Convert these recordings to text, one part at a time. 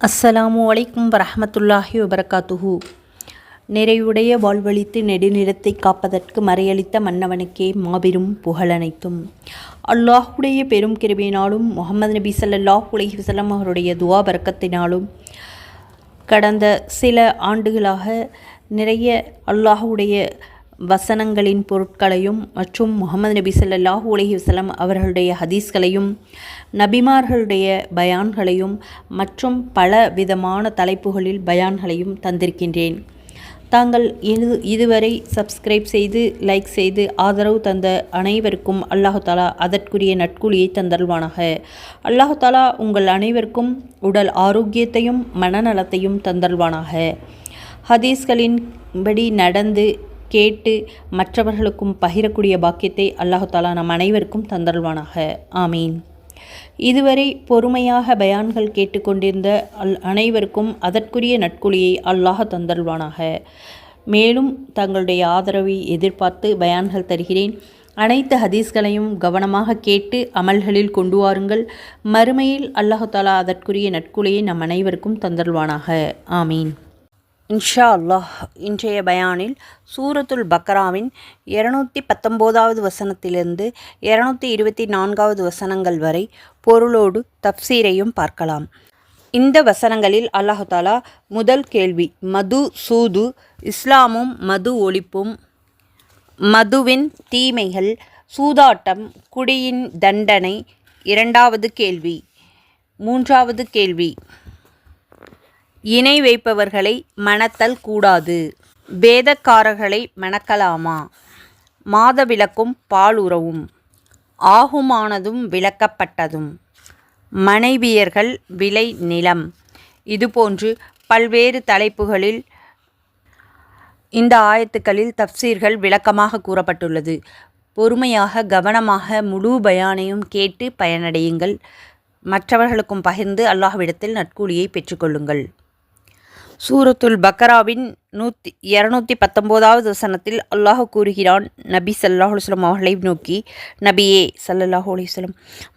அஸ்ஸலாமு அலைக்கும் வரஹ்மத்துல்லாஹி வபரகாத்துஹு. நிறைவுடைய வாழ்வழித்து நெடுநிறத்தை காப்பதற்கு மறையளித்த மன்னவனுக்கே மாபெரும் புகழனைத்தும் அல்லாஹுடைய பெரும் கிருபையினாலும் முகமது நபி சல்லாஹ் உலகி வசலம் அவருடைய துவா பரக்கத்தினாலும் கடந்த சில ஆண்டுகளாக நிறைய அல்லாஹுடைய வசனங்களின் பொருட்களையும் மற்றும் முகமது நபி சல்லாஹூ உலகி வசலம் அவர்களுடைய ஹதீஸ்களையும் நபிமார்களுடைய பயான்களையும் மற்றும் பல விதமான தலைப்புகளில் பயான்களையும் தந்திருக்கின்றேன். தாங்கள் இது இதுவரை சப்ஸ்கிரைப் செய்து லைக் செய்து ஆதரவு தந்த அனைவருக்கும் அல்லாஹு தாலா அதற்குரிய நட்கூலியை தந்தருவானாக அல்லாஹு தாலா உங்கள் அனைவருக்கும் உடல் ஆரோக்கியத்தையும் மனநலத்தையும் தந்தருவானாக ஹதீஸ்களின் படி நடந்து கேட்டு மற்றவர்களுக்கும் பகிரக்கூடிய பாக்கியத்தை அல்லாஹாலா நம் அனைவருக்கும் தந்தல்வானாக ஆமீன். இதுவரை பொறுமையாக பயான்கள் கேட்டுக்கொண்டிருந்த அல் அனைவருக்கும் அதற்குரிய நட்குழியை அல்லாஹ் தந்தல்வானாக மேலும் தங்களுடைய ஆதரவை எதிர்பார்த்து பயான்கள் தருகிறேன். அனைத்து ஹதீஸ்களையும் கவனமாக கேட்டு அமல்களில் கொண்டு வாருங்கள். மறுமையில் அல்லாஹாலா அதற்குரிய நட்குலையை நம் அனைவருக்கும் தந்தல்வானாக ஆமீன். இன்ஷா அல்லாஹ் இன்றைய பயானில் சூரத்துல் பக்ராவின் இருநூற்றி பத்தொம்போதாவது வசனத்திலிருந்து இருநூற்றி இருபத்தி நான்காவது வசனங்கள் வரை பொருளோடு தப்சீரையும் பார்க்கலாம். இந்த வசனங்களில் அல்லாஹாலா முதல் கேள்வி மது சூது இஸ்லாமும் மது ஒழிப்பும் மதுவின் தீமைகள் சூதாட்டம் குடியின் தண்டனை இரண்டாவது கேள்வி மூன்றாவது கேள்வி இணை வைப்பவர்களை மணத்தல் கூடாது. வேதக்காரர்களை மணக்கலாமா? மாதவிலக்கும் பாலுறவும் ஆகுமானதும் விளக்கப்பட்டதும். மனைவியர்கள் விலை நிலம். இதுபோன்று பல்வேறு தலைப்புகளில் இந்த ஆயத்துக்களில் தப்சீர்கள் விளக்கமாக கூறப்பட்டுள்ளது. பொறுமையாக கவனமாக முழு பயானையும் கேட்டு பயனடையுங்கள். மற்றவர்களுக்கும் பகிர்ந்து அல்லாஹ்விடத்தில் நட்கூலியை பெற்றுக்கொள்ளுங்கள் சூரத்துல் பக்கராவின் நூற்றி இரநூத்தி பத்தொம்போதாவது வசனத்தில் அல்லாஹ் கூறுகிறான் நபி சல்லாஹ் அலுவலம் அவர்களை நோக்கி நபியே சல்லல்லாஹு அலிஸ்லம்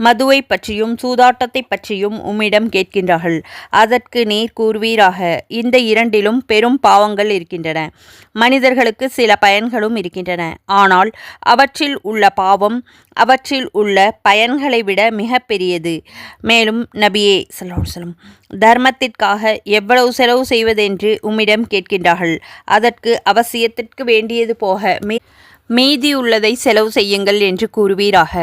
மதுவை பற்றியும் சூதாட்டத்தை பற்றியும் உம்மிடம் கேட்கின்றார்கள். அதற்கு நீர் கூறுவீராக. இந்த இரண்டிலும் பெரும் பாவங்கள் இருக்கின்றன. மனிதர்களுக்கு சில பயன்களும் இருக்கின்றன. ஆனால் அவற்றில் உள்ள பாவம் அவற்றில் உள்ள பயன்களை விட மிக பெரியது. மேலும் நபியே சல்லாஹ் தர்மத்திற்காக எவ்வளவு செலவு செய்வதென்று உம்மிடம் கேட்கின்றார்கள். அதற்கு அவசியத்திற்கு வேண்டியது போக மீ மீதியுள்ளதை செலவு செய்யுங்கள் என்று கூறுவீராக.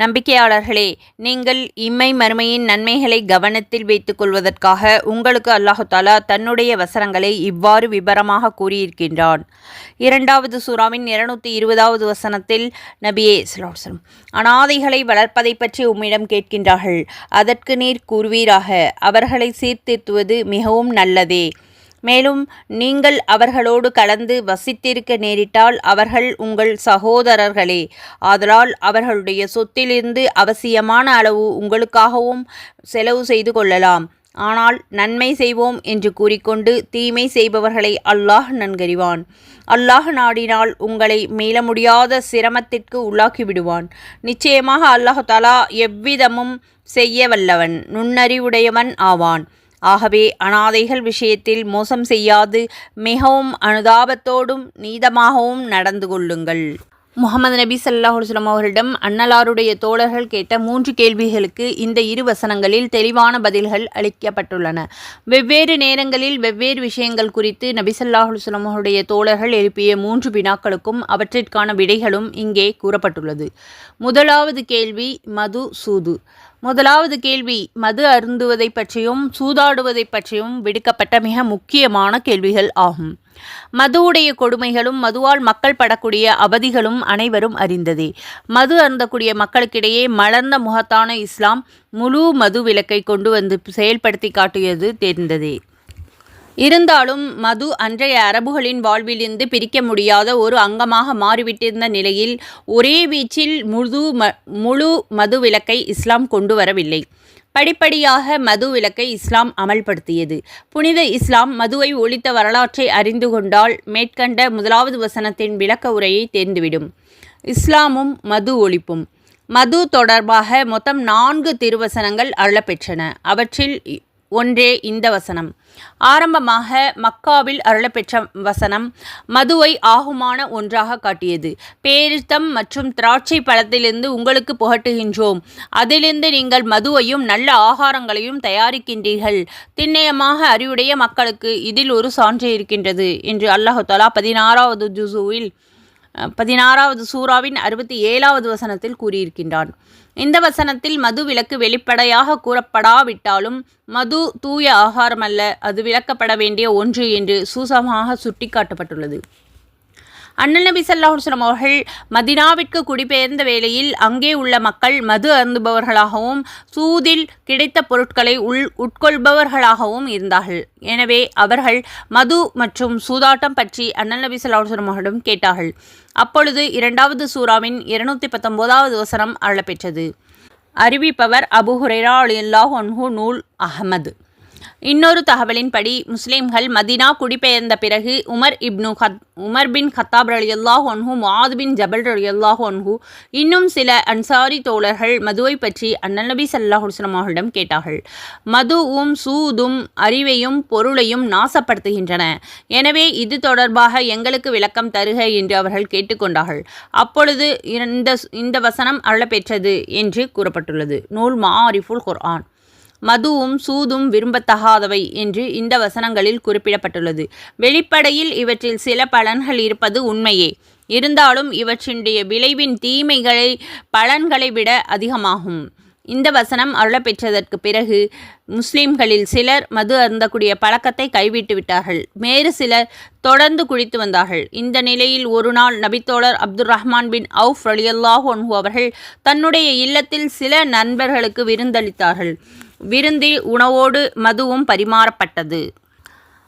நம்பிக்கையாளர்களே நீங்கள் இம்மை மறுமையின் நன்மைகளை கவனத்தில் வைத்துக் கொள்வதற்காக உங்களுக்கு அல்லாஹு தாலா தன்னுடைய வசனங்களை இவ்வாறு விபரமாக கூறியிருக்கின்றான். இரண்டாவது சூறாவின் இருநூத்தி இருபதாவது வசனத்தில் நபியே சலாசலம் அனாதைகளை வளர்ப்பதை பற்றி உம்மிடம் கேட்கின்றார்கள். அதற்கு நீர் கூறுவீராக அவர்களை சீர்திருத்துவது மிகவும் நல்லதே. மேலும் நீங்கள் அவர்களோடு கலந்து வசித்திருக்க நேரிட்டால் அவர்கள் உங்கள் சகோதரர்களே. ஆதலால் அவர்களுடைய சொத்திலிருந்து அவசியமான அளவு உங்களுக்காகவும் செலவு செய்து கொள்ளலாம். ஆனால் நன்மை செய்வோம் என்று கூறிக்கொண்டு தீமை செய்பவர்களை அல்லாஹ் நன்கறிவான். அல்லாஹ் நாடினால் உங்களை மீள முடியாத சிரமத்திற்கு உள்ளாக்கி விடுவான் நிச்சயமாக அல்லாஹ் தலா எவ்விதமும் செய்ய வல்லவன் நுண்ணறிவுடையவன் ஆவான். ஆகவே அனாதைகள் விஷயத்தில் மோசம் செய்யாது. மிகவும் அனுதாபத்தோடும் நீதமாகவும் நடந்து கொள்ளுங்கள். முகமது நபி சல்லாஹ் அலுவலம் அவர்களிடம் அன்னலாருடைய தோழர்கள் கேட்ட மூன்று கேள்விகளுக்கு இந்த இரு வசனங்களில் தெளிவான பதில்கள் அளிக்கப்பட்டுள்ளன. வெவ்வேறு நேரங்களில் வெவ்வேறு விஷயங்கள் குறித்து நபி சல்லாஹ் அவருடைய தோழர்கள் எழுப்பிய மூன்று வினாக்களுக்கும் அவற்றிற்கான விடைகளும் இங்கே கூறப்பட்டுள்ளது. முதலாவது கேள்வி மது சூது. முதலாவது கேள்வி மது அருந்துவதை பற்றியும் சூதாடுவதை பற்றியும் விடுக்கப்பட்ட மிக முக்கியமான கேள்விகள் ஆகும். மதுவுடைய கொடுமைகளும் மதுவால் மக்கள் படக்கூடிய அவதிகளும் அனைவரும் அறிந்ததே. மது அருந்தக்கூடிய மக்களுக்கிடையே மலர்ந்த முகத்தான இஸ்லாம் முழு மது விலக்கை கொண்டு வந்து செயல்படுத்தி காட்டியது தெரிந்ததே. இருந்தாலும் மது அன்றைய அரபுகளின் வாழ்விலிருந்து பிரிக்க முடியாத ஒரு அங்கமாக மாறிவிட்டிருந்த நிலையில் ஒரே வீச்சில் முழு ம முழு மது விலக்கை இஸ்லாம் கொண்டு வரவில்லை. படிப்படியாக மது விலக்கை இஸ்லாம் அமல்படுத்தியது. புனித இஸ்லாம் மதுவை ஒழித்த வரலாற்றை அறிந்து கொண்டால் மேற்கண்ட முதலாவது வசனத்தின் விளக்க உரையை தேர்ந்துவிடும். இஸ்லாமும் மது ஒழிப்பும். மது தொடர்பாக மொத்தம் நான்கு திருவசனங்கள் அருளப்பெற்றன. அவற்றில் ஒன்றே இந்த வசனம். ஆரம்பமாக மக்காவில் அருளப்பெற்ற வசனம் மதுவை ஆகுமான ஒன்றாக காட்டியது. பேரித்தம் மற்றும் திராட்சை பழத்திலிருந்து உங்களுக்கு புகட்டுகின்றோம். அதிலிருந்து நீங்கள் மதுவையும் நல்ல ஆகாரங்களையும் தயாரிக்கின்றீர்கள். திண்ணயமாக அறிவுடைய மக்களுக்கு இதில் ஒரு சான்று இருக்கின்றது என்று அல்லாஹாலா பதினாறாவது ஜுசுவில் பதினாறாவது சூறாவின் அறுபத்தி ஏழாவது வசனத்தில் கூறியிருக்கின்றான். இந்த வசனத்தில் மது விலக்கு வெளிப்படையாக கூறப்படாவிட்டாலும் மது தூய ஆகாரமல்ல. அது விளக்கப்பட வேண்டிய ஒன்று என்று சூசமாக சுட்டிக்காட்டப்பட்டுள்ளது. அண்ணல் நபி சல்லாஹுஸ்லம் அவர்கள் மதினாவிற்கு குடிபெயர்ந்த வேளையில் அங்கே உள்ள மக்கள் மது அருந்துபவர்களாகவும் சூதில் கிடைத்த பொருட்களை உள் உட்கொள்பவர்களாகவும் இருந்தார்கள். எனவே அவர்கள் மது மற்றும் சூதாட்டம் பற்றி அண்ணல் நபி சல்லாஹுஸ்லம் அவர்களிடம் கேட்டார்கள். அப்பொழுது இரண்டாவது சூறாவின் இருநூத்தி பத்தொன்பதாவது வசனம் அழப்பெற்றது அறிவிப்பவர் அபு ஹுரேரா அலியல்லாஹ் ஒன்ஹு நூல் அஹமது. இன்னொரு தகவலின்படி முஸ்லிம்கள் மதினா குடிபெயர்ந்த பிறகு உமர் இப்னு ஹத் உமர் பின் ஹத்தாப் ரலியல்லாஹ் ஒன்ஹு மாத் பின் ஜபல் அல்லாஹ் ஒன்ஹு இன்னும் சில அன்சாரி தோழர்கள் மதுவை பற்றி அண்ணல் நபி சல்லாஹ் அவர்களிடம் கேட்டார்கள். மதுவும் சூதும் அறிவையும் பொருளையும் நாசப்படுத்துகின்றன. எனவே இது தொடர்பாக எங்களுக்கு விளக்கம் தருக என்று அவர்கள் கேட்டுக்கொண்டார்கள். அப்பொழுது இந்த இந்த வசனம் அருளப்பெற்றது என்று கூறப்பட்டுள்ளது. நூல் மா அரிஃபுல் குர்ஆன். மதுவும் சூதும் விரும்பத்தகாதவை என்று இந்த வசனங்களில் குறிப்பிடப்பட்டுள்ளது. வெளிப்படையில் இவற்றில் சில பலன்கள் இருப்பது உண்மையே. இருந்தாலும் இவற்றினுடைய விளைவின் தீமைகளை பலன்களை விட அதிகமாகும். இந்த வசனம் அருளப்பெற்றதற்கு பிறகு முஸ்லிம்களில் சிலர் மது அருந்தக்கூடிய பழக்கத்தை கைவிட்டு விட்டார்கள். வேறு சிலர் தொடர்ந்து குடித்து வந்தார்கள். இந்த நிலையில் ஒரு நாள் நபித்தோழர் அப்துல் ரஹ்மான் பின் அவுஃப் அலியல்லாஹ் ஒன்ஹு அவர்கள் தன்னுடைய இல்லத்தில் சில நண்பர்களுக்கு விருந்தளித்தார்கள். விருந்தில் உணவோடு மதுவும் பரிமாறப்பட்டது.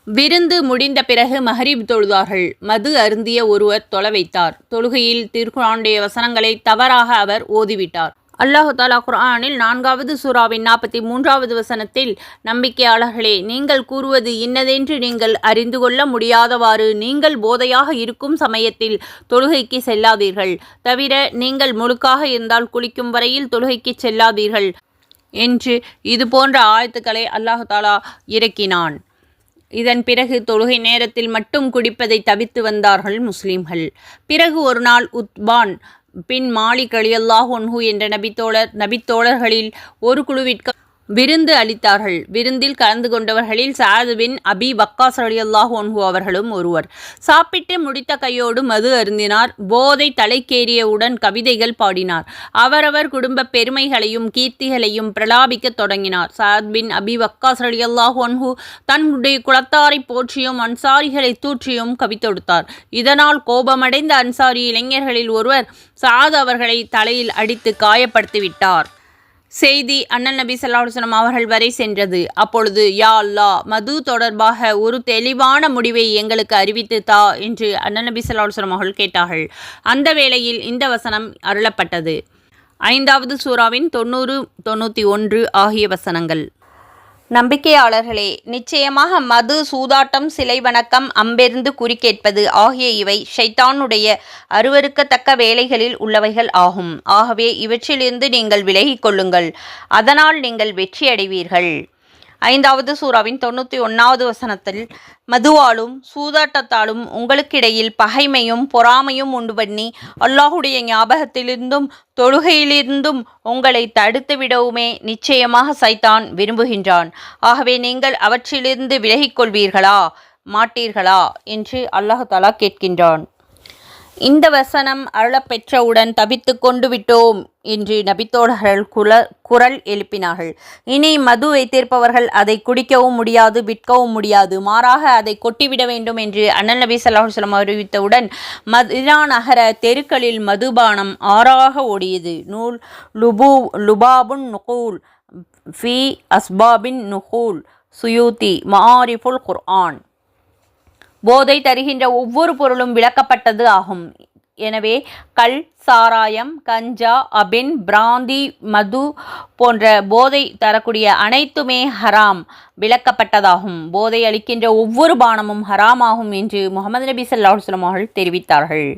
விருந்து முடிந்த பிறகு மஹரிப் தொழுதார்கள். மது அருந்திய ஒருவர் தொலை வைத்தார். தொழுகையில் திருக்குறானுடைய வசனங்களை தவறாக அவர் ஓதிவிட்டார். அல்லாஹு தாலா குரானில் நான்காவது சூறாவின் நாற்பத்தி மூன்றாவது வசனத்தில் நம்பிக்கையாளர்களே நீங்கள் கூறுவது இன்னதென்று நீங்கள் அறிந்து கொள்ள முடியாதவாறு நீங்கள் போதையாக இருக்கும் சமயத்தில் தொழுகைக்கு செல்லாதீர்கள். தவிர நீங்கள் முழுக்காக இருந்தால் குளிக்கும் வரையில் தொழுகைக்கு செல்லாதீர்கள். என்று இது போன்ற ஆயத்துக்களை அல்லாஹாலா இறக்கினான். இதன் பிறகு தொழுகை நேரத்தில் மட்டும் குடிப்பதை தவித்து வந்தார்கள் முஸ்லிம்கள். பிறகு ஒரு நாள் உத்பான் பின் மாலிக் அலியல்லாஹ் ஒன்ஹு என்ற நபித்தோழர் நபித்தோழர்களில் ஒரு குழுவிற்கு விருந்து அளித்தார்கள். விருந்தில் கலந்து கொண்டவர்களில் சாதுவின் அபி வக்காஸ் அலியல்லாஹ் ஒன்ஹு அவர்களும் ஒருவர். சாப்பிட்டு முடித்த கையோடு மது அருந்தினார். போதை தலைக்கேறியவுடன் கவிதைகள் பாடினார். அவரவர் குடும்ப பெருமைகளையும் கீர்த்திகளையும் பிரலாபிக்க தொடங்கினார். சாத் பின் அபி வக்காஸ் அலியல்லாஹ் ஒன்ஹு தன்னுடைய குளத்தாரை போற்றியும் அன்சாரிகளை தூற்றியும் கவித்தொடுத்தார் இதனால் கோபமடைந்த அன்சாரி இளைஞர்களில் ஒருவர் சாத் அவர்களை தலையில் அடித்து காயப்படுத்திவிட்டார். செய்தி அண்ணன் நபி சல்லாஹுசனம் அவர்கள் வரை சென்றது. அப்பொழுது யா அல்லா மது தொடர்பாக ஒரு தெளிவான முடிவை எங்களுக்கு அறிவித்து தா என்று அண்ணன் நபி சல்லாஹுசனம் அவர்கள் கேட்டார்கள். அந்த வேளையில் இந்த வசனம் அருளப்பட்டது. ஐந்தாவது சூறாவின் தொண்ணூறு தொண்ணூற்றி ஒன்று ஆகிய வசனங்கள். நம்பிக்கையாளர்களே நிச்சயமாக மது சூதாட்டம் சிலை வணக்கம் அம்பெருந்து குறிக்கேட்பது ஆகிய இவை ஷைத்தானுடைய அருவருக்கத்தக்க வேலைகளில் உள்ளவைகள் ஆகும். ஆகவே இவற்றிலிருந்து நீங்கள் விலகிக் கொள்ளுங்கள். அதனால் நீங்கள் வெற்றியடைவீர்கள். ஐந்தாவது சூறாவின் தொண்ணூற்றி ஒன்றாவது வசனத்தில் மதுவாலும் சூதாட்டத்தாலும் உங்களுக்கிடையில் பகைமையும் பொறாமையும் உண்டு பண்ணி அல்லாஹுடைய ஞாபகத்திலிருந்தும் தொழுகையிலிருந்தும் உங்களை தடுத்து விடவுமே நிச்சயமாக சைத்தான் விரும்புகின்றான். ஆகவே நீங்கள் அவற்றிலிருந்து விலகிக் கொள்வீர்களா மாட்டீர்களா? என்று அல்லாஹாலா கேட்கின்றான். இந்த வசனம் அருளப்பெற்றவுடன் தவித்து கொண்டு விட்டோம் என்று நபித்தோழர்கள் குல குரல் எழுப்பினார்கள். இனி மது வைத்திருப்பவர்கள் அதை குடிக்கவும் முடியாது விற்கவும் முடியாது. மாறாக அதை கொட்டிவிட வேண்டும் என்று அண்ணல் நபி சல்லாஹுலம் அறிவித்தவுடன் மதினா நகர தெருக்களில் மதுபானம் ஆறாக ஓடியது. நூல் லுபு லுபாபுன் நுகூல் ஃபி அஸ்பாபின் நுகூல் சுயூத்தி மாரிஃபுல் குர்ஆன். போதை தருகின்ற ஒவ்வொரு பொருளும் விளக்கப்பட்டது ஆகும். எனவே கல் சாராயம் கஞ்சா அபின் பிராந்தி மது போன்ற போதை தரக்கூடிய அனைத்துமே ஹராம் விளக்கப்பட்டதாகும். போதை அளிக்கின்ற ஒவ்வொரு பானமும் ஹராமாகும் என்று முகமது நபி சல்லாஹுஸ்லம் அவர்கள் தெரிவித்தார்கள்.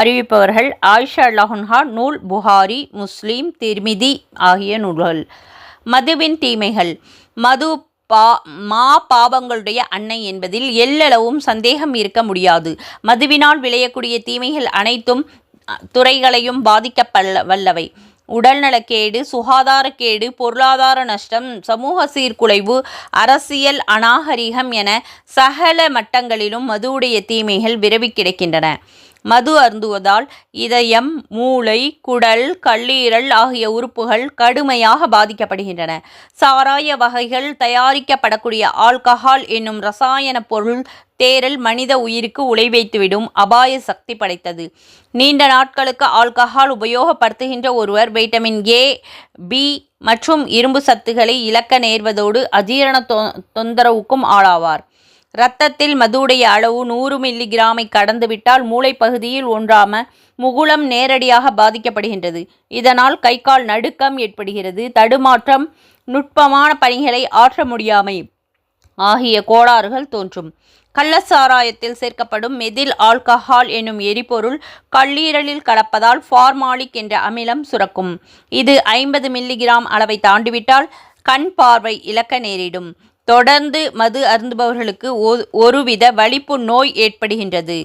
அறிவிப்பவர்கள் ஆயிஷா அல்லாஹுன்ஹா நூல் புகாரி முஸ்லீம் திருமிதி ஆகிய நூல்கள். மதுவின் தீமைகள். மது பா மா பாவங்களுடைய அன்னை என்பதில் எல்லளவும் சந்தேகம் இருக்க முடியாது. மதுவினால் விளையக்கூடிய தீமைகள் அனைத்தும் துறைகளையும் பாதிக்கப்பல்ல வல்லவை. உடல்நலக்கேடு சுகாதாரக்கேடு பொருளாதார நஷ்டம் சமூக சீர்குலைவு அரசியல் அநாகரிகம் என சகல மட்டங்களிலும் மதுவுடைய தீமைகள் விரவி கிடக்கின்றன. மது அருந்துவதால் இதயம் மூளை குடல் கல்லீரல் ஆகிய உறுப்புகள் கடுமையாக பாதிக்கப்படுகின்றன. சாராய வகைகள் தயாரிக்கப்படக்கூடிய ஆல்கஹால் என்னும் ரசாயன பொருள் தேரல் மனித உயிருக்கு உழைவைத்துவிடும் அபாய சக்தி படைத்தது. நீண்ட நாட்களுக்கு ஆல்கஹால் உபயோகப்படுத்துகின்ற ஒருவர் வைட்டமின் ஏ பி மற்றும் இரும்பு சத்துக்களை இழக்க நேர்வதோடு அஜீரண தொ- தொந்தரவுக்கும் ஆளாவார். இரத்தத்தில் மதுவுடைய அளவு நூறு மில்லி கிராமை கடந்துவிட்டால் மூளைப்பகுதியில் ஒன்றாம முகுளம் நேரடியாக பாதிக்கப்படுகின்றது. இதனால் கை கால் நடுக்கம் ஏற்படுகிறது. தடுமாற்றம் நுட்பமான பணிகளை ஆற்ற முடியாமை ஆகிய கோளாறுகள் தோன்றும். கள்ளச்சாராயத்தில் சேர்க்கப்படும் மெதில் ஆல்கஹால் என்னும் எரிபொருள் கல்லீரலில் கலப்பதால் ஃபார்மாலிக் என்ற அமிலம் சுரக்கும். இது ஐம்பது மில்லிகிராம் அளவை தாண்டிவிட்டால் கண் பார்வை இழக்க நேரிடும். தொடர்ந்து மது அருந்துபவர்களுக்கு ஒ- ஒருவித வலிப்பு நோய் ஏற்படுகின்றது.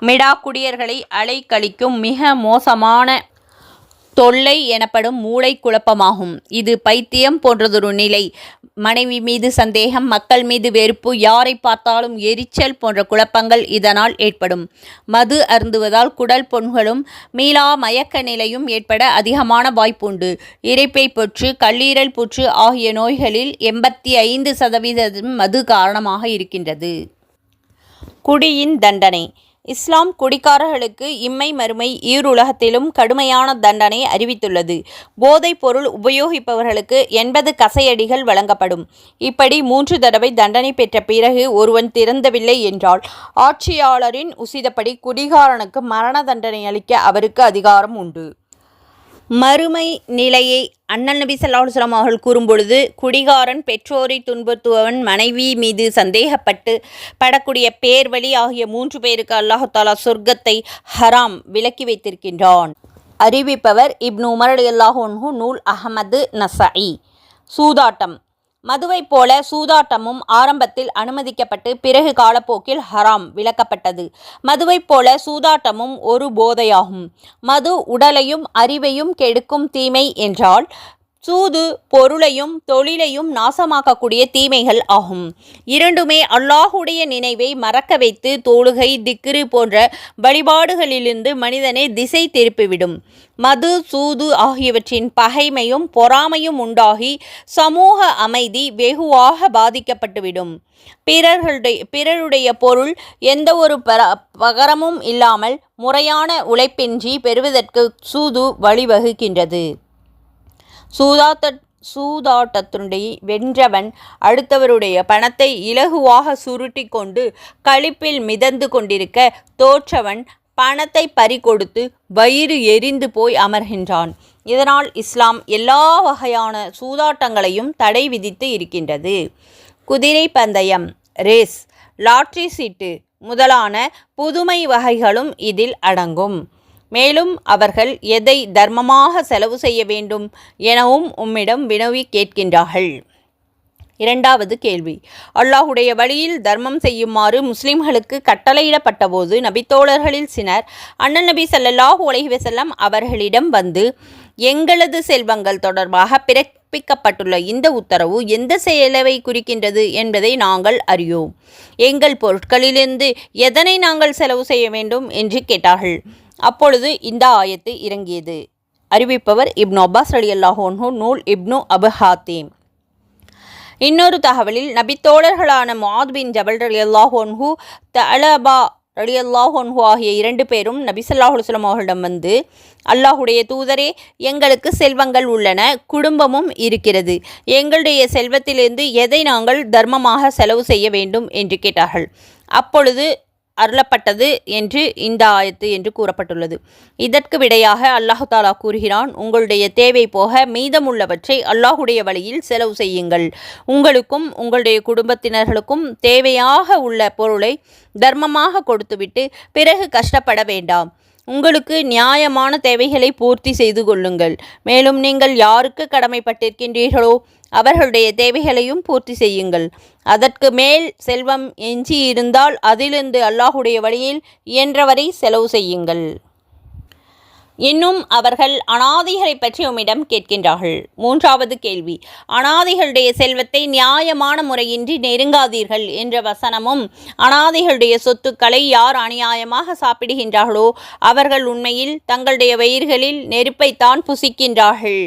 மிடா குடியர்களை அலைக்கழிக்கும் மிக மோசமான தொல்லை எனப்படும் மூளை குழப்பமாகும். இது பைத்தியம் போன்றதொரு நிலை. மனைவி மீது சந்தேகம் மக்கள் மீது வெறுப்பு யாரை பார்த்தாலும் எரிச்சல் போன்ற குழப்பங்கள் இதனால் ஏற்படும். மது அருந்துவதால் குடல் பொன்களும் மீளா மயக்க நிலையும் ஏற்பட அதிகமான வாய்ப்புண்டு. இறைப்பை புற்று கல்லீரல் புற்று ஆகிய நோய்களில் எண்பத்தி ஐந்து சதவீதம் மது காரணமாக இருக்கின்றது. குடியின் தண்டனை. இஸ்லாம் குடிக்காரர்களுக்கு இம்மை மறுமை ஈருலகத்திலும் கடுமையான தண்டனை அறிவித்துள்ளது. போதைப் பொருள் உபயோகிப்பவர்களுக்கு எண்பது கசையடிகள் வழங்கப்படும். இப்படி மூன்று தடவை தண்டனை பெற்ற பிறகு ஒருவன் திறந்தவில்லை என்றால் ஆட்சியாளரின் உசிதப்படி குடிகாரனுக்கு மரண தண்டனை அளிக்க அவருக்கு அதிகாரம் உண்டு. மறுமை நிலையை அண்ணன் நபி ஸல்லல்லாஹு அவர்கள் கூறும்பொழுது குடிகாரன் பெற்றோரை துன்புறுத்துபவன் மனைவி மீது சந்தேகப்பட்டு படக்கூடிய பேர்வழி ஆகிய மூன்று பேருக்கு அல்லாஹாலா சொர்க்கத்தை ஹராம் விலக்கி வைத்திருக்கின்றான். அறிவிப்பவர் இப்னு உமர் ரலியல்லாஹு அன்ஹு நூல் அஹமது நசாயி சூதாட்டம். மதுவைப் போல சூதாட்டமும் ஆரம்பத்தில் அனுமதிக்கப்பட்டு பிறகு காலப்போக்கில் ஹராம் விளக்கப்பட்டது. மதுவைப் போல சூதாட்டமும் ஒரு போதையாகும். மது உடலையும் அறிவையும் கெடுக்கும் தீமை என்றால் சூது பொருளையும் தொழிலையும் நாசமாக்கக்கூடிய தீமைகள் ஆகும். இரண்டுமே அல்லாஹுடைய நினைவை மறக்க வைத்து தொழுகை திக்ரு போன்ற வழிபாடுகளிலிருந்து மனிதனை திசை திருப்பிவிடும். மது சூது ஆகியவற்றின் பகைமையும் பொறாமையும் உண்டாகி சமூக அமைதி வெகுவாக பாதிக்கப்பட்டுவிடும். பிறர்களுடைய பிறருடைய பொருள் எந்த ஒரு பகரமும் இல்லாமல் முறையான உழைப்பின்றி பெறுவதற்கு சூது வழிவகுக்கின்றது. சூதாட்ட சூதாட்டத்தினுடைய வென்றவன் அடுத்தவருடைய பணத்தை இலகுவாக சுருட்டி கொண்டு களிப்பில் மிதந்து கொண்டிருக்க தோற்றவன் பணத்தை பறிகொடுத்து வயிறு எரிந்து போய் அமர்கின்றான். இதனால் இஸ்லாம் எல்லா வகையான சூதாட்டங்களையும் தடை விதித்து இருக்கின்றது. குதிரை பந்தயம் ரேஸ் லாட்ரி சீட்டு முதலான புதுமை வகைகளும் இதில் அடங்கும். மேலும் அவர்கள் எதை தர்மமாக செலவு செய்ய வேண்டும் எனவும் உம்மிடம் வினவி கேட்கின்றார்கள். இரண்டாவது கேள்வி. அல்லாஹுடைய வழியில் தர்மம் செய்யுமாறு முஸ்லிம்களுக்கு கட்டளையிடப்பட்டபோது நபித்தோழர்களில் சிலர் அண்ணன் நபி ஸல்லல்லாஹு உலகிவசல்லம் அவர்களிடம் வந்து எங்களது செல்வங்கள் தொடர்பாக பிறப்பிக்கப்பட்டுள்ள இந்த உத்தரவு எந்த செயலவை குறிக்கின்றது என்பதை நாங்கள் அறியோம். எங்கள் பொருட்களிலிருந்து எதனை நாங்கள் செலவு செய்ய வேண்டும்? என்று கேட்டார்கள். அப்பொழுது இந்த ஆயத்து இறங்கியது. அறிவிப்பவர் இப்னு அப்பாஸ் அலி அல்லாஹோன்ஹூ நூல் இப்னு அபு ஹாத்தீம். இன்னொரு தகவலில் நபித்தோழர்களான மாத் பின் ஜபல் அலி அல்லாஹோன்ஹூ தலபா அலி அல்லாஹோன்ஹூ ஆகிய இரண்டு பேரும் நபி ஸல்லல்லாஹு அவர்களிடம் வந்து அல்லாஹுடைய தூதரே எங்களுக்கு செல்வங்கள் உள்ளன குடும்பமும் இருக்கிறது. எங்களுடைய செல்வத்திலிருந்து எதை நாங்கள் தர்மமாக செலவு செய்ய வேண்டும்? என்று கேட்டார்கள். அப்பொழுது அருளப்பட்டது என்று இந்த ஆயத்து என்று கூறப்பட்டுள்ளது. இதற்கு விடையாக அல்லாஹு தாலா கூறுகிறான் உங்களுடைய தேவை போக மீதமுள்ளவற்றை அல்லாஹுடைய வழியில் செலவு செய்யுங்கள். உங்களுக்கும் உங்களுடைய குடும்பத்தினர்களுக்கும் தேவையாக உள்ள பொருளை தர்மமாக கொடுத்துவிட்டு பிறகு கஷ்டப்பட வேண்டாம். உங்களுக்கு நியாயமான தேவைகளை பூர்த்தி செய்து கொள்ளுங்கள். மேலும் நீங்கள் யாருக்கு கடமைப்பட்டிருக்கின்றீர்களோ அவர்களுடைய தேவைகளையும் பூர்த்தி செய்யுங்கள். அதற்கு மேல் செல்வம் எஞ்சி இருந்தால் அதிலிருந்து அல்லாஹுடைய வழியில் இயன்றவரை செலவு செய்யுங்கள். இன்னும் அவர்கள் அனாதைகளை பற்றி உம்மிடம் கேட்கின்றார்கள். மூன்றாவது கேள்வி அனாதைகளுடைய செல்வத்தை நியாயமான முறையின்றி நெருங்காதீர்கள் என்ற வசனமும் அனாதைகளுடைய சொத்துக்களை யார் அநியாயமாக சாப்பிடுகின்றார்களோ அவர்கள் உண்மையில் தங்களுடைய வயிறுகளில் நெருப்பைத்தான் புசிக்கின்றார்கள்.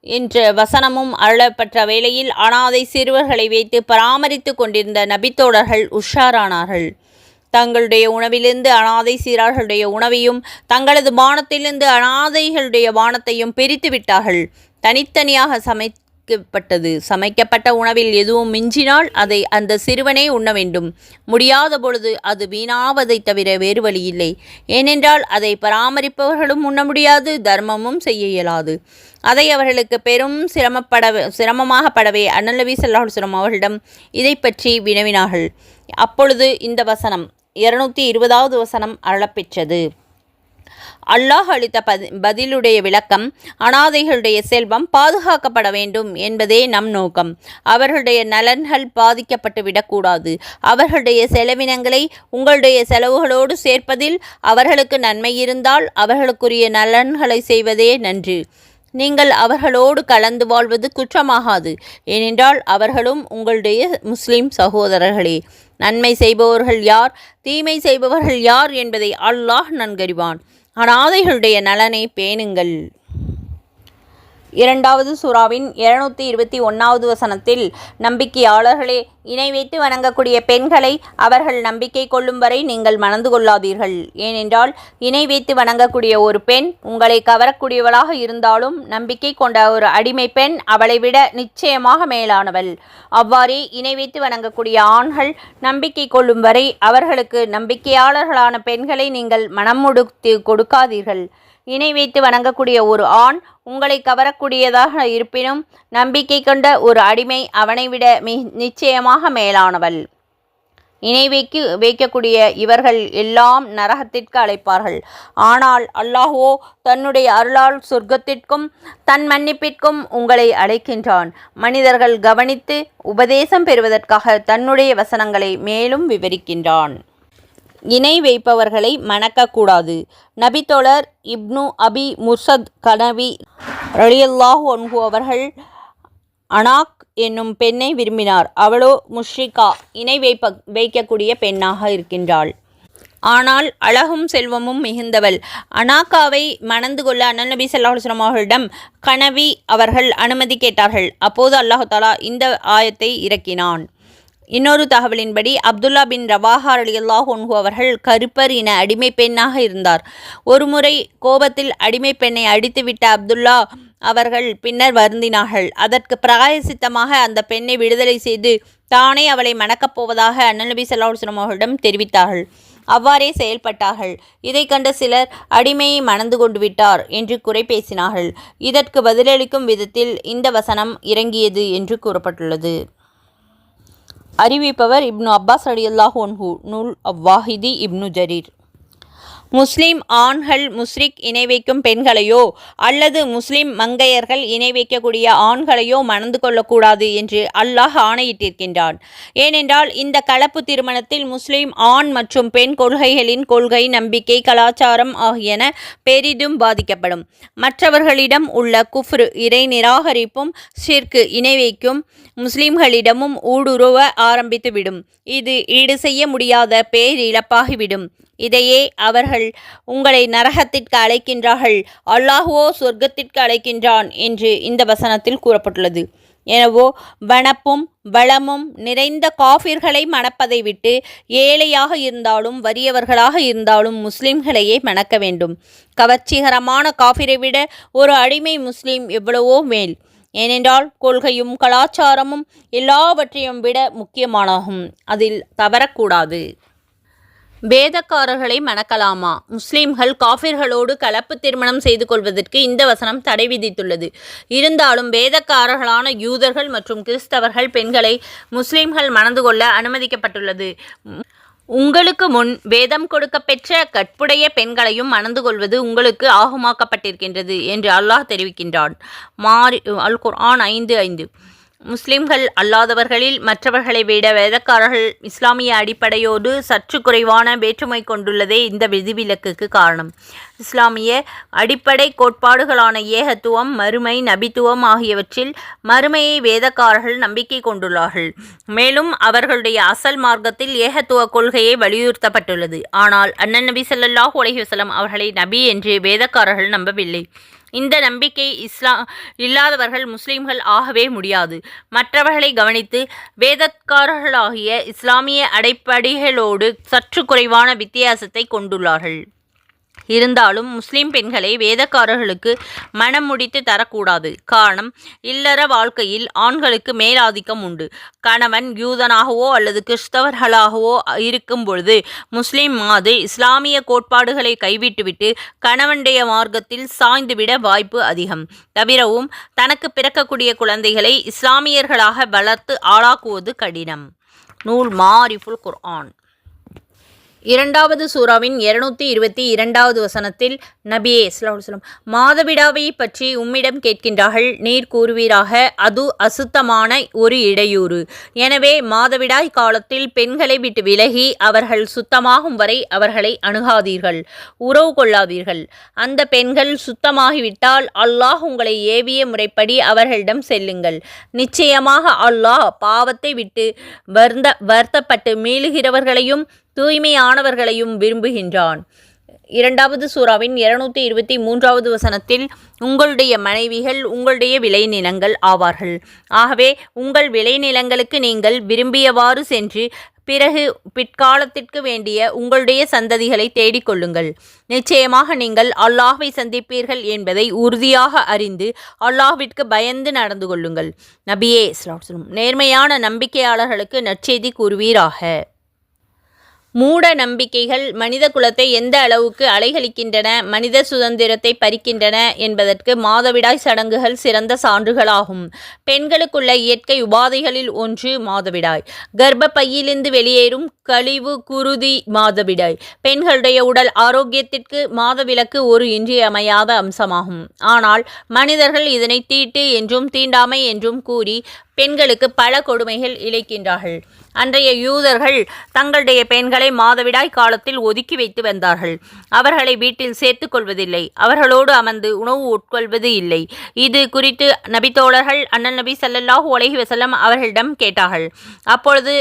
என்ற வசனமும் அருளப்பட்ட வேளையில் அனாதை சிறுவர்களை வைத்து பராமரித்து கொண்டிருந்த நபித்தோடர்கள் உஷாரானார்கள். தங்களுடைய உணவிலிருந்து அனாதை சீரார்களுடைய உணவையும் தங்களது பானத்திலிருந்து அனாதைகளுடைய பானத்தையும் பிரித்து விட்டார்கள் தனித்தனியாக சமைக்கப்பட்டது சமைக்கப்பட்ட உணவில் எதுவும் மிஞ்சினால் அதை அந்த சிறுவனே உண்ண வேண்டும். முடியாத பொழுது அது வீணாவதை தவிர வேறு வழி இல்லை. ஏனென்றால் அதை பராமரிப்பவர்களும் உண்ண முடியாது தர்மமும் செய்ய இயலாது. அதை அவர்களுக்கு பெரும் சிரமப்பட சிரமமாகப்படவே அண்ணலவி செல்லாஹுஸ்லம் அவர்களிடம் இதை பற்றி வினவினார்கள். அப்பொழுது இந்த வசனம் இருநூத்தி இருபதாவது வசனம் அருளப்பெற்றது. அல்லாஹ் அளித்த பதி பதிலுடைய விளக்கம் அனாதைகளுடைய செல்வம் பாதுகாக்கப்பட வேண்டும் என்பதே நம் நோக்கம். அவர்களுடைய நலன்கள் பாதிக்கப்பட்டு விடக்கூடாது. அவர்களுடைய செலவினங்களை உங்களுடைய செலவுகளோடு சேர்ப்பதில் அவர்களுக்கு நன்மை இருந்தால் அவர்களுக்குரிய நலன்களை செய்வதே நன்று. நீங்கள் அவர்களோடு கலந்து வாழ்வது குற்றமாகாது. ஏனென்றால் அவர்களும் உங்களுடைய முஸ்லிம் சகோதரர்களே. நன்மை செய்பவர்கள் யார்? தீமை செய்பவர்கள் யார் என்பதை அல்லாஹ் நன்கறிவான். அனாதைகளுடைய நலனை பேணுங்கள். இரண்டாவது சூறாவின் இருநூத்தி இருபத்தி ஒன்றாவது வசனத்தில் நம்பிக்கையாளர்களே இணை வைத்து வணங்கக்கூடிய பெண்களை அவர்கள் நம்பிக்கை கொள்ளும் வரை நீங்கள் மணந்து கொள்ளாதீர்கள். ஏனென்றால் இணை வைத்து வணங்கக்கூடிய ஒரு பெண் உங்களை கவரக்கூடியவளாக இருந்தாலும் நம்பிக்கை கொண்ட ஒரு அடிமை பெண் அவளை விட நிச்சயமாக மேலானவள். அவ்வாறே இணை வைத்து வணங்கக்கூடிய ஆண்கள் நம்பிக்கை கொள்ளும் வரை அவர்களுக்கு நம்பிக்கையாளர்களான பெண்களை நீங்கள் மனம் கொடுக்காதீர்கள். இணை வைத்து வணங்கக்கூடிய ஒரு ஆண் உங்களை கவரக்கூடியதாக இருப்பினும் நம்பிக்கை கொண்ட ஒரு அடிமை அவனை விட மி நிச்சயமாக மேலானவள். இணை வைக்கு வைக்கக்கூடிய இவர்கள் எல்லாம் நரகத்திற்கு அழைப்பார்கள். ஆனால் அல்லாஹோ தன்னுடைய அருளால் சொர்க்கத்திற்கும் தன் மன்னிப்பிற்கும் உங்களை அழைக்கின்றான். மனிதர்கள் கவனித்து உபதேசம் பெறுவதற்காக தன்னுடைய வசனங்களை மேலும் விவரிக்கின்றான். இணை வைப்பவர்களை மணக்கக்கூடாது. நபித்தோழர் இப்னு அபி முர்சத் கனவி ரலியல்லாஹ் அன்ஹு அவர்கள் அனாக் என்னும் பெண்ணை விரும்பினார். அவளோ முஷ்ரிகா இணை வைப்ப வைக்கக்கூடிய பெண்ணாக இருக்கின்றாள். ஆனால் அழகும் செல்வமும் மிகுந்தவள். அனாக்காவை மணந்து கொள்ள அண்ணன் நபி சல்லாஹுஸ்லாம் அவர்களிடம் கனவி அவர்கள் அனுமதி கேட்டார்கள். அப்போது அல்லாஹு தாலா இந்த ஆயத்தை இறக்கினான். இன்னொரு தகவலின்படி அப்துல்லா பின் ரவாஹா அலியல்லாஹ் ஒன்ஹு அவர்கள் கருப்பர் இன அடிமை பெண்ணாக இருந்தார். ஒருமுறை கோபத்தில் அடிமை பெண்ணை அடித்துவிட்ட அப்துல்லா அவர்கள் பின்னர் வருந்தினார்கள். அதற்கு பிராயசித்தமாக அந்த பெண்ணை விடுதலை செய்து தானே அவளை மணக்கப் போவதாக அண்ணநபி சல்லாஹுஸ்லாம் அவர்களிடம் தெரிவித்தார்கள். அவ்வாறே செயல்பட்டார்கள். இதை கண்ட சிலர் அடிமையை மணந்து கொண்டு விட்டார் என்று குறை பேசினார்கள். இதற்கு பதிலளிக்கும் விதத்தில் இந்த வசனம் இறங்கியது என்று கூறப்பட்டுள்ளது. அறிவிப்பவர் இப்னு அப்பாஸ் அலியல்லாஹ் ஒன்ஹூ நூல் அவ்வாஹிதி இப்னு ஜரீர். முஸ்லிம் ஆண்கள் முஸ்ரிக் இணை வைக்கும் பெண்களையோ அல்லது முஸ்லிம் மங்கையர்கள் இணை வைக்கக்கூடிய ஆண்களையோ மணந்து கொள்ளக்கூடாது என்று அல்லாஹ் ஆணையிட்டிருக்கின்றான். ஏனென்றால் இந்த கலப்பு திருமணத்தில் முஸ்லிம் ஆண் மற்றும் பெண் கொள்கைகளின் கொள்கை நம்பிக்கை கலாச்சாரம் ஆகியன பெரிதும் பாதிக்கப்படும். மற்றவர்களிடம் உள்ள குஃப்ரு இறை நிராகரிப்பும் ஷிர்கு இணை வைக்கும் முஸ்லிம்களிடமும் ஊடுருவ ஆரம்பித்துவிடும். இது ஈடு செய்ய முடியாத பேரிழப்பாகிவிடும். இதையே அவர்கள் உங்களை நரகத்திற்கு அழைக்கின்றார்கள் அல்லாஹுவோ சொர்க்கத்திற்கு அழைக்கின்றான் என்று இந்த வசனத்தில் கூறப்பட்டுள்ளது. எனவோ வனப்பும் வளமும் நிறைந்த காஃபிர்களை மணப்பதை விட்டு ஏழையாக இருந்தாலும் வறியவர்களாக இருந்தாலும் முஸ்லிம்களையே மணக்க வேண்டும். கவர்ச்சிகரமான காஃபிரை விட ஒரு அடிமை முஸ்லிம் எவ்வளவோ மேல். ஏனென்றால் கொள்கையும் கலாச்சாரமும் எல்லாவற்றையும் விட முக்கியமானாகும். அதில் தவறக்கூடாது. வேதக்காரர்களை மணக்கலாமா? முஸ்லிம்கள் காஃபிர்களோடு கலப்பு திருமணம் செய்து கொள்வதற்கு இந்த வசனம் தடை விதித்துள்ளது. இருந்தாலும் வேதக்காரர்களான யூதர்கள் மற்றும் கிறிஸ்தவர்கள் பெண்களை முஸ்லிம்கள் மணந்து கொள்ள அனுமதிக்கப்பட்டுள்ளது. உங்களுக்கு முன் வேதம் கொடுக்க பெற்ற கற்புடைய பெண்களையும் மணந்து கொள்வது உங்களுக்கு ஆகுமாக்கப்பட்டிருக்கின்றது என்று அல்லாஹ் தெரிவிக்கின்றான். மாறி அல் குர்ஆன் ஐந்து ஐந்து. முஸ்லிம்கள் அல்லாதவர்களில் மற்றவர்களை விட வேதக்காரர்கள் இஸ்லாமிய அடிப்படையோடு சற்று குறைவான வேற்றுமை கொண்டுள்ளதே இந்த விதிவிலக்குக்கு காரணம். இஸ்லாமிய அடிப்படை கோட்பாடுகளான ஏகத்துவம் மறுமை நபித்துவம் ஆகியவற்றில் மறுமையை வேதக்காரர்கள் நம்பிக்கை கொண்டுள்ளார்கள். மேலும் அவர்களுடைய அசல் மார்க்கத்தில் ஏகத்துவ கொள்கையை வலியுறுத்தப்பட்டுள்ளது. ஆனால் அண்ணன் நபி ஸல்லல்லாஹு அலஹி வசலம் அவர்களை நபி என்று வேதக்காரர்கள் நம்பவில்லை. இந்த நம்பிக்கை இஸ்லா இல்லாதவர்கள் முஸ்லிம்கள் ஆகவே முடியாது. மற்றவர்களை கவனித்து வேதக்காரர்களாகிய இஸ்லாமிய அடைப்படைகளோடு சற்று குறைவான வித்தியாசத்தை கொண்டுள்ளார்கள். இருந்தாலும் முஸ்லிம் பெண்களை வேதக்காரர்களுக்கு மனம் முடித்து தரக்கூடாது. காரணம் இல்லற வாழ்க்கையில் ஆண்களுக்கு மேலாதிக்கம் உண்டு. கணவன் யூதனாகவோ அல்லது கிறிஸ்தவர்களாகவோ இருக்கும் பொழுது முஸ்லிம் மாது இஸ்லாமிய கோட்பாடுகளை கைவிட்டுவிட்டு கணவனுடைய மார்க்கத்தில் சாய்ந்துவிட வாய்ப்பு அதிகம். தவிரவும் தனக்கு பிறக்கக்கூடிய குழந்தைகளை இஸ்லாமியர்களாக வளர்த்து ஆளாக்குவது கடினம். நூல் மாரிஃபுல் குர்ஆன். இரண்டாவது சூறாவின் இருநூத்தி இருபத்தி இரண்டாவது வசனத்தில் நபியே சொல்லம் மாதவிடாவை பற்றி உம்மிடம் கேட்கின்றார்கள். நீர் கூறுவீராக அது அசுத்தமான ஒரு இடையூறு. எனவே மாதவிடாய் காலத்தில் பெண்களை விட்டு விலகி அவர்கள் சுத்தமாகும் வரை அவர்களை அணுகாதீர்கள். உறவு கொள்ளாதீர்கள். அந்த பெண்கள் சுத்தமாகிவிட்டால் அல்லாஹ் உங்களை ஏவிய முறைப்படி அவர்களிடம் செல்லுங்கள். நிச்சயமாக அல்லாஹ் பாவத்தை விட்டு வருந்த வருத்தப்பட்டு மீளுகிறவர்களையும் தூய்மையானவர்களையும் விரும்புகின்றான். இரண்டாவது சூறாவின் இருநூத்தி இருபத்தி மூன்றாவது வசனத்தில் உங்களுடைய மனைவிகள் உங்களுடைய விளைநிலங்கள் ஆவார்கள். ஆகவே உங்கள் விளைநிலங்களுக்கு நீங்கள் விரும்பியவாறு சென்று பிறகு பிற்காலத்திற்கு வேண்டிய உங்களுடைய சந்ததிகளை தேடிக்கொள்ளுங்கள் நிச்சயமாக நீங்கள் அல்லாஹ்வை சந்திப்பீர்கள் என்பதை உறுதியாக அறிந்து அல்லாஹ்விற்கு பயந்து நடந்து கொள்ளுங்கள். நபியே இஸ்லாம் நேர்மையான நம்பிக்கையாளர்களுக்கு நற்செய்தி கூறுவீராக. மூட நம்பிக்கைகள் மனித குலத்தை எந்த அளவுக்கு அலைகழிக்கின்றன மனித சுதந்திரத்தை பறிக்கின்றன என்பதற்கு மாதவிடாய் சடங்குகள் சிறந்த சான்றுகளாகும். பெண்களுக்குள்ள இயற்கை உபாதைகளில் ஒன்று மாதவிடாய். கர்ப்ப பையிலிருந்து வெளியேறும் கழிவு குருதி மாதவிடாய். பெண்களுடைய உடல் ஆரோக்கியத்திற்கு மாதவிலக்கு ஒரு இன்றியமையாத அம்சமாகும். ஆனால் மனிதர்கள் இதனை தீட்டு என்றும் தீண்டாமை என்றும் கூறி பெண்களுக்கு பல கொடுமைகள் இழைக்கின்றார்கள். அன்றைய யூதர்கள் தங்களுடைய பெண்களை மாதவிடாய் காலத்தில் ஒதுக்கி வைத்து வந்தார்கள். அவர்களை வீட்டில் சேர்த்து கொள்வதில்லை. அவர்களோடு அமர்ந்து உணவு உட்கொள்வது இல்லை. இது குறித்து நபித்தோழர்கள் அண்ணல் நபி ஸல்லல்லாஹு அலைஹி வஸல்லம் அவர்களிடம் கேட்டார்கள். அப்பொழுது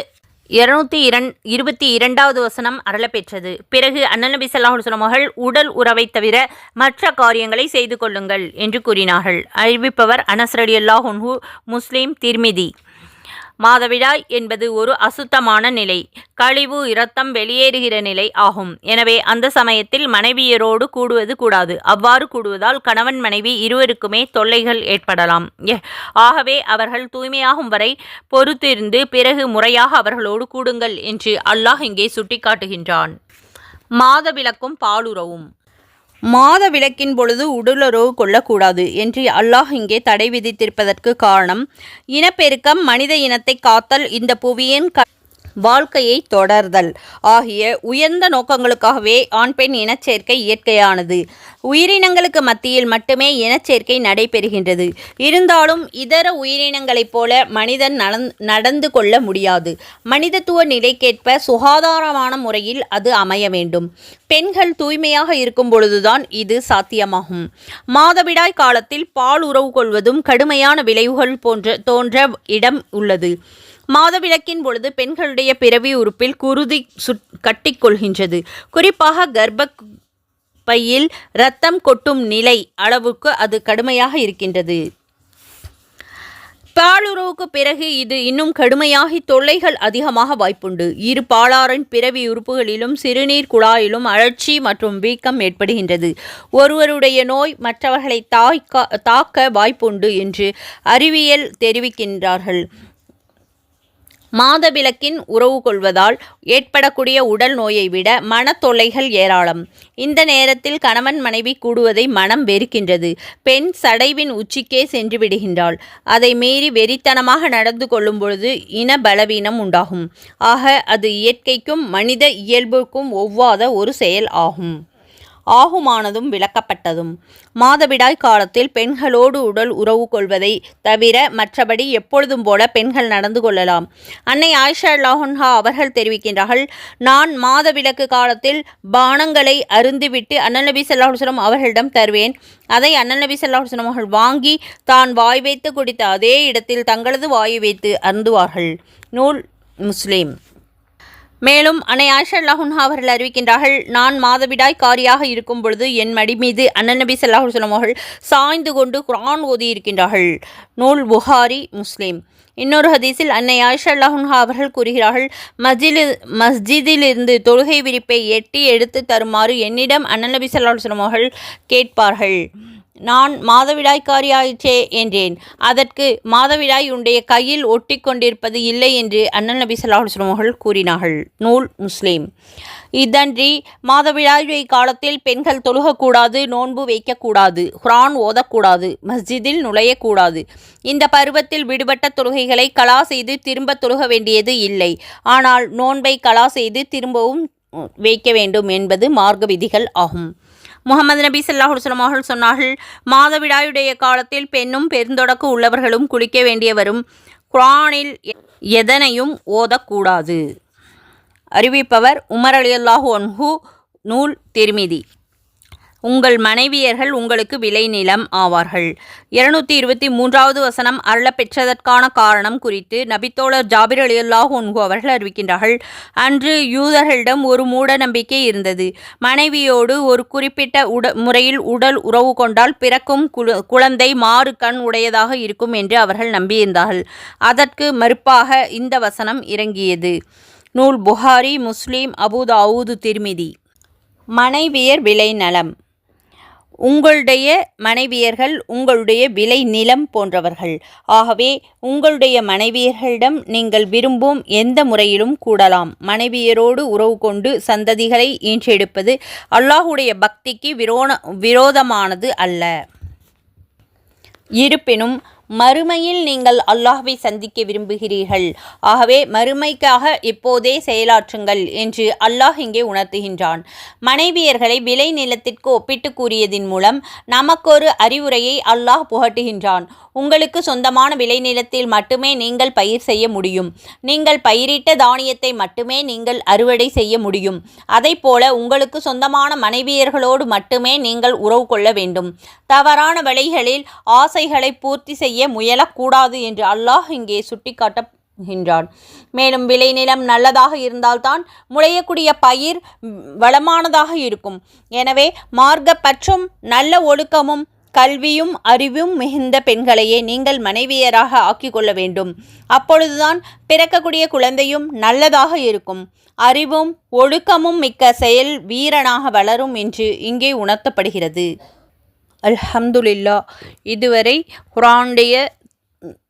இருநூத்தி இரண் இருபத்தி இரண்டாவது வசனம் அருளப்பெற்றது. பிறகு அண்ணல் நபி ஸல்லல்லாஹு அவர்கள் உடல் உறவை தவிர மற்ற காரியங்களை செய்து கொள்ளுங்கள் என்று கூறினார்கள். அறிவிப்பவர் அனஸ் ரலியல்லாஹு முஸ்லீம் திர்மிதி. மாதவிடாய் என்பது ஒரு அசுத்தமான நிலை. கழிவு இரத்தம் வெளியேறுகிற நிலை ஆகும். எனவே அந்த சமயத்தில் மனைவியரோடு கூடுவது கூடாது. அவ்வாறு கூடுவதால் கணவன் மனைவி இருவருக்குமே தொல்லைகள் ஏற்படலாம். எ- ஆகவே அவர்கள் தூய்மையாகும் வரை பொறுத்திருந்து பிறகு முறையாக அவர்களோடு கூடுங்கள் என்று அல்லாஹ் இங்கே சுட்டிக்காட்டுகின்றான். மாதவிளக்கும் பாலுறவும். மாத விளக்கின் பொழுது உடலுறவு கொள்ளக்கூடாது என்று அல்லாஹ் இங்கே தடை விதித்திருப்பதற்கு காரணம் இனப்பெருக்கம் மனித இனத்தை காத்தல். இந்த புவியின் க வாழ்க்கையை தொடர்தல். ஆகிய உயர்ந்த நோக்கங்களுக்காகவே ஆண் பெண் இனச்சேர்க்கை இயற்கையானது. உயிரினங்களுக்கு மத்தியில் மட்டுமே இனச்சேர்க்கை நடைபெறுகின்றது. இருந்தாலும் இதர உயிரினங்களைப் போல மனிதன் நலந் நடந்து கொள்ள முடியாது. மனிதத்துவ நிலைக்கேற்ப சுகாதாரமான முறையில் அது அமைய வேண்டும். பெண்கள் தூய்மையாக இருக்கும் பொழுதுதான் இது சாத்தியமாகும். மாதவிடாய் காலத்தில் பால் உறவு கொள்வதும் கடுமையான விளைவுகள் போன்ற தோன்ற இடம் உள்ளது. மாதவிளக்கின் பொழுது பெண்களுடைய பிறவி உறுப்பில் குருதி சுட் கட்டிக்கொள்கின்றது. குறிப்பாக கர்ப்ப பையில் இரத்தம் கொட்டும் நிலை அளவுக்கு அது கடுமையாக இருக்கின்றது. பாலுறவுக்கு பிறகு இது இன்னும் கடுமையாகி தொல்லைகள் அதிகமாக வாய்ப்புண்டு. இரு பாலாரின் பிறவி உறுப்புகளிலும் சிறுநீர் குழாயிலும் அழற்சி மற்றும் வீக்கம் ஏற்படுகின்றது. ஒருவருடைய நோய் மற்றவர்களை தாய்க்க தாக்க வாய்ப்புண்டு என்று அறிவியல் தெரிவிக்கின்றார்கள். மாதவிலக்கின் உறவு கொள்வதால் ஏற்படக்கூடிய உடல் நோயை விட மனத்தொல்லைகள் ஏராளம். இந்த நேரத்தில் கணவன் மனைவி கூடுவதை மனம் வெறுக்கின்றது. பெண் சடைவின் உச்சிக்கே சென்று விடுகின்றாள். அதை மீறி வெறித்தனமாக நடந்து கொள்ளும் பொழுது இன பலவீனம் உண்டாகும். ஆக அது இயற்கைக்கும் மனித இயல்புக்கும் ஒவ்வாத ஒரு செயல் ஆகும். ஆகுமானதும் விளக்கப்பட்டதும். மாதவிடாய் காலத்தில் பெண்களோடு உடல் உறவு கொள்வதை தவிர மற்றபடி எப்பொழுதும் போல பெண்கள் நடந்து கொள்ளலாம். அன்னை ஆயிஷா லாஹன்ஹா அவர்கள் தெரிவிக்கின்றார்கள் நான் மாதவிலக்கு காலத்தில் பானங்களை அருந்துவிட்டு அண்ணல் நபி சல்லாஹுஸ்லம் அவர்களிடம் தருவேன். அதை அண்ணல் நபி சல்லாஹுஸ்லம் அவர்கள் வாங்கி தான் வாய் வைத்து குடித்த அதே இடத்தில் தங்களது வாயு வைத்து அருந்துவார்கள். நூல் முஸ்லீம். மேலும் அன்னை ஆயிஷா அல்லாஹுன்ஹா அவர்கள் அறிவிக்கின்றார்கள் நான் மாதவிடாய் காரியாக இருக்கும் பொழுது என் மடி மீது அண்ணன் சல்லாஹூ சல்லாஹுஸ்லம் அவர்கள் சாய்ந்து கொண்டு குரான் ஓதி இருக்கின்றார்கள். நூல் புகாரி முஸ்லீம். இன்னொரு ஹதீஸில் அன்னை ஆயிஷா அல்லாஹுன்ஹா அவர்கள் கூறுகிறார்கள் மஸ்ஜிலி மஸ்ஜிதிலிருந்து தொழுகை விரிப்பை எட்டி எடுத்து தருமாறு என்னிடம் அண்ணன் சல்லாஹூ சல்லாஹுஸ்லம் அவர்கள் கேட்பார்கள். நான் மாதவிடாய்க்காரியாயிற்றே என்றேன். அதற்கு மாதவிடாய் உடைய கையில் ஒட்டி கொண்டிருப்பது இல்லை என்று அண்ணன் நபி சல்லாஹுஸ்லம் அவர்கள் கூறினார்கள். நூல் முஸ்லீம். இதன்றி மாதவிடாய் காலத்தில் பெண்கள் தொழுகக்கூடாது நோன்பு வைக்கக்கூடாது குரான் ஓதக்கூடாது மஸ்ஜிதில் நுழையக்கூடாது. இந்த பருவத்தில் விடுபட்ட தொழுகைகளை கலா செய்து திரும்ப தொழுக வேண்டியது இல்லை. ஆனால் நோன்பை கலா செய்து திரும்பவும் வைக்க வேண்டும் என்பது மார்க்க விதிகள் ஆகும். முகமது நபி சல்லாஹுஸ்லம் அவர்கள் சொன்னார்கள் மாதவிடாயுடைய காலத்தில் பெண்ணும் பெருந்தொடக்கு உள்ளவர்களும் குளிக்க வேண்டியவரும் குரானில் எதனையும் ஓதக்கூடாது. அறிவிப்பவர் உமர் அலி அல்லாஹு ஒன்ஹு நூல் திருமிதி. உங்கள் மனைவியர்கள் உங்களுக்கு விளைநிலம் ஆவார்கள். இருநூத்தி இருபத்தி மூன்றாவது வசனம் அருள பெற்றதற்கான காரணம் குறித்து நபித்தோழர் ஜாபிர் அலியுல்லாஹ் ஒன்கு அவர்கள் அறிவிக்கின்றார்கள். அன்று யூதர்களிடம் ஒரு மூட நம்பிக்கை இருந்தது. மனைவியோடு ஒரு குறிப்பிட்ட உட முறையில் உடல் உறவு கொண்டால் பிறக்கும் குழந்தை மாறு கண் உடையதாக இருக்கும் என்று அவர்கள் நம்பியிருந்தார்கள். அதற்கு மறுப்பாக இந்த வசனம் இறங்கியது. நூல் புகாரி முஸ்லீம் அபுதாவூது திருமிதி. மனைவியர் விளைநலம். உங்களுடைய மனைவியர்கள் உங்களுடைய விலை நிலம் போன்றவர்கள். ஆகவே உங்களுடைய மனைவியர்களிடம் நீங்கள் விரும்பும் எந்த முறையிலும் கூடலாம். மனைவியரோடு உறவு கொண்டு சந்ததிகளை ஈன்றெடுப்பது அல்லாஹுடைய பக்திக்கு விரோண விரோதமானது அல்ல. இருப்பினும் மறுமையில் நீங்கள் அல்லாஹ்வை சந்திக்க விரும்புகிறீர்கள். ஆகவே மறுமைக்காக இப்போதே செயலாற்றுங்கள் என்று அல்லாஹ் இங்கே உணர்த்துகின்றான். மனைவியர்களை விளை நிலத்திற்கு ஒப்பிட்டு கூறியதின் மூலம் நமக்கொரு அறிவுரையை அல்லாஹ் புகட்டுகின்றான். உங்களுக்கு சொந்தமான விளைநிலத்தில் மட்டுமே நீங்கள் பயிர் செய்ய முடியும். நீங்கள் பயிரிட்ட தானியத்தை மட்டுமே நீங்கள் அறுவடை செய்ய முடியும். அதை போல உங்களுக்கு சொந்தமான மனைவியர்களோடு மட்டுமே நீங்கள் உறவு கொள்ள வேண்டும். தவறான வழிகளில் ஆசைகளை பூர்த்தி செய்ய முயலக்கூடாது என்று அல்லாஹ் இங்கே சுட்டிக்காட்ட மேலும் விளைநிலம் நல்லதாக இருந்தால்தான் முளையக்கூடிய பயிர் வளமானதாக இருக்கும். எனவே மார்க்க பற்றும் நல்ல ஒழுக்கமும் கல்வியும் அறிவும் மிகுந்த பெண்களையே நீங்கள் மனைவியராக ஆக்கி கொள்ள வேண்டும். அப்பொழுதுதான் பிறக்கக்கூடிய குழந்தையும் நல்லதாக இருக்கும். அறிவும் ஒழுக்கமும் மிக்க செயல் வீரனாக வளரும் என்று இங்கே உணர்த்தப்படுகிறது. அல்ஹம்துலில்லா இதுவரை குரானுடைய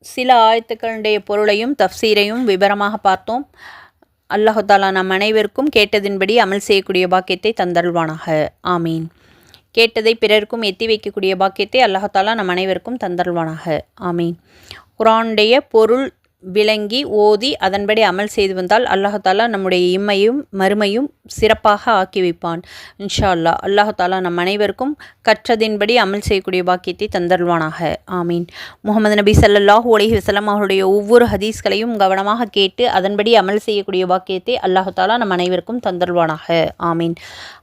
சில ஆயத்துக்களுடைய பொருளையும் தஃசீரையும் விவரமாக பார்த்தோம். அல்லாஹாலா நம் அனைவருக்கும் கேட்டதின்படி அமல் செய்யக்கூடிய பாக்கியத்தை தந்தருள்வானாக. ஆமீன். கேட்டதை பிறருக்கும் எத்தி வைக்கக்கூடிய பாக்கியத்தை அல்லாஹாலா நம் அனைவருக்கும் தந்தருள்வானாக. ஆமீன். குரானுடைய பொருள் விளங்கி ஓதி அதன்படி அமல் செய்து வந்தால் அல்லாஹாலா நம்முடைய இம்மையும் மறுமையும் சிறப்பாக ஆக்கி வைப்பான். இன்ஷா அல்லா அல்லாஹாலா நம் அனைவருக்கும் கற்றதின்படி அமல் செய்யக்கூடிய பாக்கியத்தை தந்தருள்வானாக. ஆமீன். முகமது நபி சல்லாஹூ அலஹி வசலம் அவருடைய ஒவ்வொரு ஹதீஸ்களையும் கவனமாக கேட்டு அதன்படி அமல் செய்யக்கூடிய பாக்கியத்தை அல்லாஹாலா நம் அனைவருக்கும் தந்தருள்வானாக. ஆமீன்.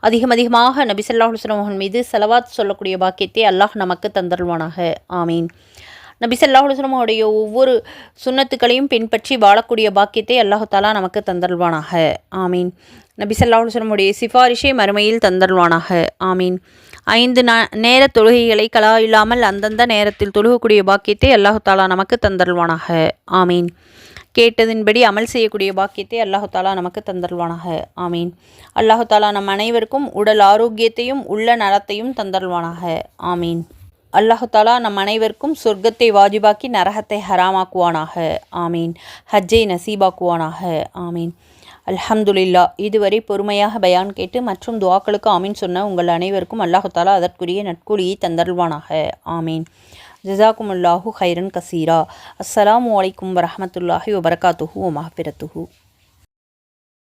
அதிகம் அதிகமாக நபி சல்லாஹூ வஸ்லம் மீது செலவாத் சொல்லக்கூடிய பாக்கியத்தை அல்லாஹ் நமக்கு தந்தருவானாக ஆமீன். நபி சல்லாஹுலமோடைய ஒவ்வொரு சுண்ணத்துக்களையும் பின்பற்றி வாழக்கூடிய பாக்கியத்தை அல்லாஹாலா நமக்கு தந்தல்வானாக ஆமீன். நபி சல்லாஹுலமோடைய சிஃபாரிஷை மறுமையில் தந்தல்வானாக ஆமீன். ஐந்து ந நேர தொழுகைகளை கலா இல்லாமல் அந்தந்த நேரத்தில் தொழுகக்கூடிய பாக்கியத்தை அல்லாஹாலா நமக்கு தந்தல்வானாக ஆமீன். கேட்டதின்படி அமல் செய்யக்கூடிய பாக்கியத்தை அல்லாஹு தாலா நமக்கு தந்தருவானாக ஆமீன். அல்லாஹு தாலா நம் அனைவருக்கும் உடல் ஆரோக்கியத்தையும் உள்ள நலத்தையும் தந்தருவானாக ஆமீன். அல்லாஹாலா நம் அனைவருக்கும் சொர்க்கத்தை வாஜிபாக்கி நரகத்தை ஹராமாக்குவானாக. ஆமீன். ஹஜ்ஜை நசீபாக்குவானாக. ஆமீன். அல்ஹம்துலில்லா. இதுவரை பொறுமையாக பயான் கேட்டு மற்றும் துவாக்களுக்கு ஆமீன் சொன்ன உங்கள் அனைவருக்கும் அல்லாஹாலா அதற்குரிய நட்கூலியை தந்தருள்வானாக. ஆமீன். ஜிசாக்கும் ஹைரன் கசீரா. அஸ்ஸலாமு அலைக்கும் வரமத்துல்லாஹி வபரகாத்துஹு மஹபிரத்துஹூ